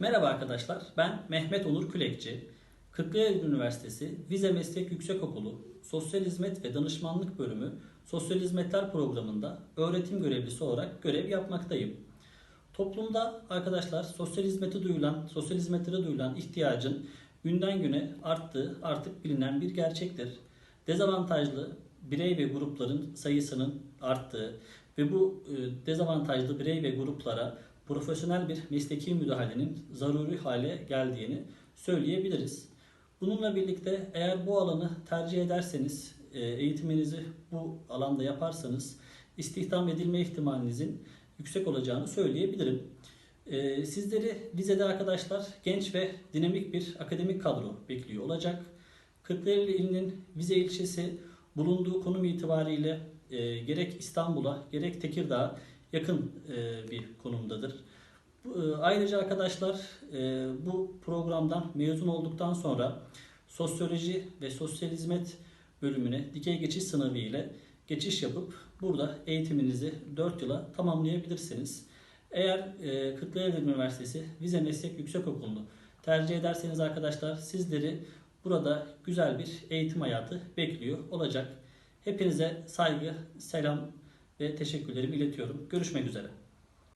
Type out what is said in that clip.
Merhaba arkadaşlar, ben Mehmet Onur Külekçi. Kırklareli Üniversitesi Vize Meslek Yüksekokulu Sosyal Hizmet ve Danışmanlık Bölümü Sosyal Hizmetler Programı'nda öğretim görevlisi olarak görev yapmaktayım. Toplumda arkadaşlar sosyal hizmete duyulan, sosyal hizmetlere duyulan ihtiyacın günden güne arttığı artık bilinen bir gerçektir. Dezavantajlı birey ve grupların sayısının arttığı ve bu e, dezavantajlı birey ve gruplara profesyonel bir mesleki müdahalenin zaruri hale geldiğini söyleyebiliriz. Bununla birlikte eğer bu alanı tercih ederseniz, e, eğitiminizi bu alanda yaparsanız istihdam edilme ihtimalinizin yüksek olacağını söyleyebilirim. E, Sizleri vizede arkadaşlar genç ve dinamik bir akademik kadro bekliyor olacak. Kırklareli ilinin vize ilçesi bulunduğu konum itibariyle e, gerek İstanbul'a gerek Tekirdağ'a yakın e, bir konumdadır. E, Ayrıca arkadaşlar e, bu programdan mezun olduktan sonra sosyoloji ve sosyal hizmet bölümüne dikey geçiş sınavı ile geçiş yapıp burada eğitiminizi 4 yıla tamamlayabilirsiniz. Eğer Kırklareli Üniversitesi Vize Meslek Yüksekokulu'nu tercih ederseniz arkadaşlar sizleri burada güzel bir eğitim hayatı bekliyor olacak. Hepinize saygı, selam ve teşekkürlerimi iletiyorum. Görüşmek üzere.